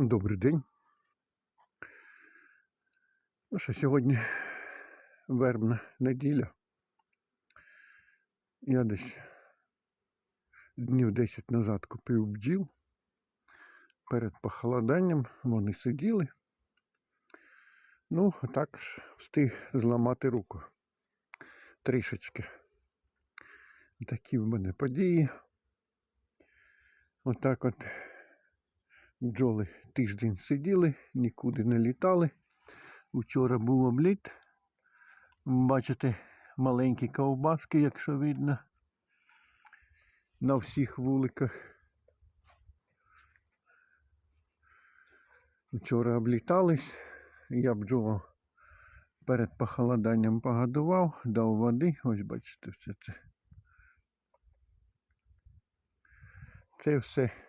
Добрий день. Ну що, сьогодні вербна неділя. Я десь днів 10 назад купив бджіл. Перед похолоданням вони сиділи. Ну, а також встиг зламати руку. Трішечки. Такі в мене події. Отак от бджоли тиждень сиділи, нікуди не літали. Вчора був обліт. Бачите, маленькі ковбаски, якщо видно, на всіх вуликах. Вчора облітались. Я бджолу перед похолоданням погодував, дав води. Ось бачите, все це. Це все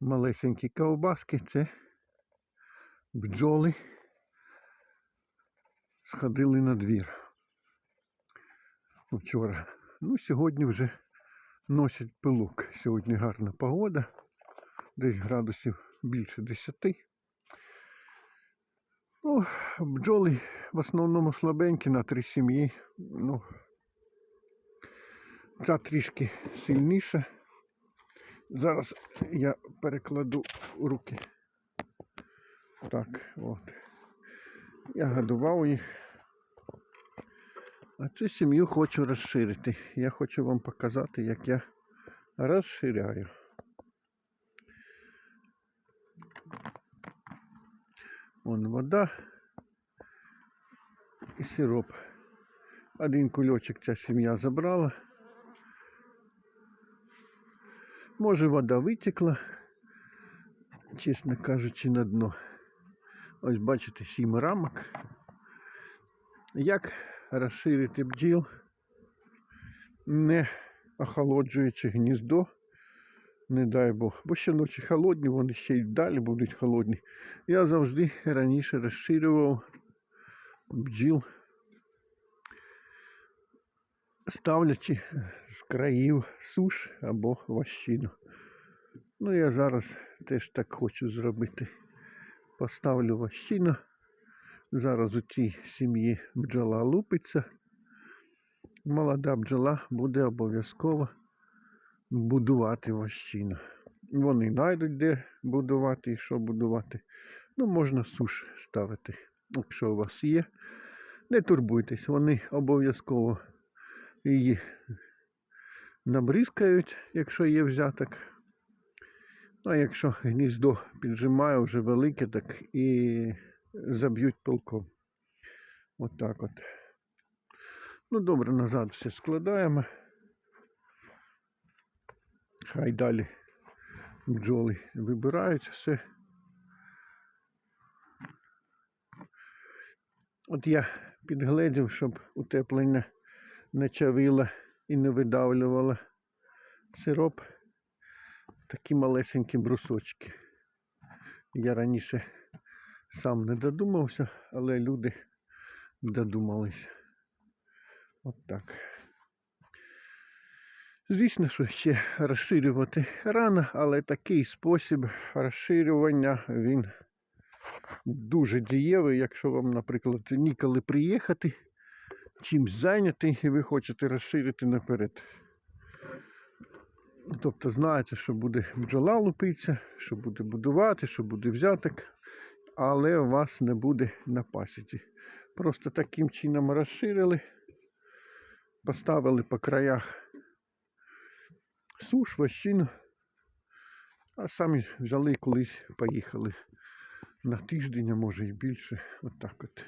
малесенькі ковбаски, це бджоли сходили на двір вчора. Ну, сьогодні вже носять пилок. Сьогодні гарна погода, десь градусів більше 10. Ну, бджоли в основному слабенькі на три сім'ї. Ну, ця трішки сильніша. Зараз я перекладу руки. Так, от. Я годував їх. А цю сім'ю хочу розширити. Я хочу вам показати, як я розширяю. Вон вода і сироп. Один кульочок ця сім'я забрала. Може вода витекла, чесно кажучи, на дно. Ось бачите, сім рамок. Як розширити бджіл, не охолоджуючи гніздо, не дай Бог. Бо ще ночі холодні, вони ще й далі будуть холодні. Я завжди раніше розширював бджіл, ставлячи з країв суш або ващину. Ну, я зараз теж так хочу зробити. Поставлю ващину. Зараз у цій сім'ї бджола лупиться. Молода бджола буде обов'язково будувати ващину. Вони знайдуть, де будувати і що будувати. Ну, можна суш ставити, якщо у вас є. Не турбуйтесь, вони обов'язково її набризкають, якщо є взяток. Ну, а якщо гніздо піджимає вже велике, так і заб'ють пилком. От так от. Ну, добре, назад все складаємо. Хай далі бджоли вибирають все. От я підгледів, щоб утеплення не чавило і не видавлювало сироп. Такі малесенькі брусочки. Я раніше сам не додумався, але люди додумались. От так. Звісно, що ще розширювати рано, але такий спосіб розширювання він дуже дієвий, якщо вам, наприклад, ніколи приїхати, чимсь зайнятий, і ви хочете розширити наперед. Тобто знаєте, що буде бджола лупитися, що буде будувати, що буде взяток, але у вас не буде на пасіці. Просто таким чином розширили, поставили по краях суш, ващину, а самі взяли колись, поїхали на тиждень, а може і більше. Отак от, от.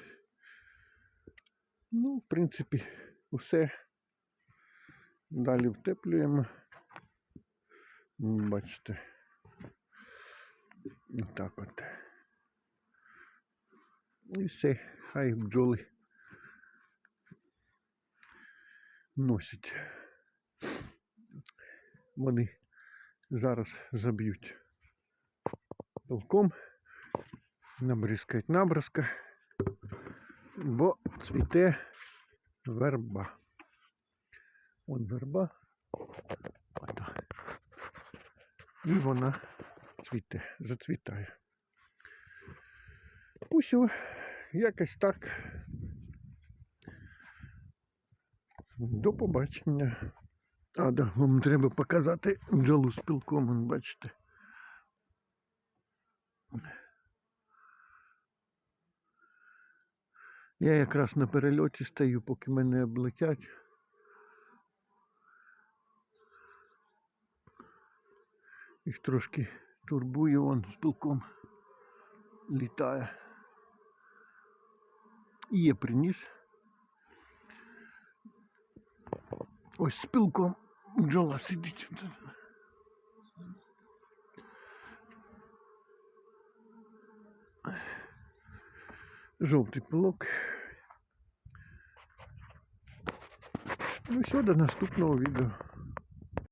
Ну, в принципі, усе. Далі втеплюємо. Бачите. Отак от. І все, хай бджоли носять. Вони зараз заб'ють пилком, набризкають набризка, бо цвіте верба. Вон верба. І вона зацвіте, зацвітає. Усьо, якось так. До побачення. А, да, вам треба показати бджолу з пілком, бачите. Я якраз на перельоті стою, поки мене облетять. Їх трошки турбує, он з пілком літає. І є приніс. Ось з пілком бджола сидить. Жовтий пилок. Ну все, до наступного відео.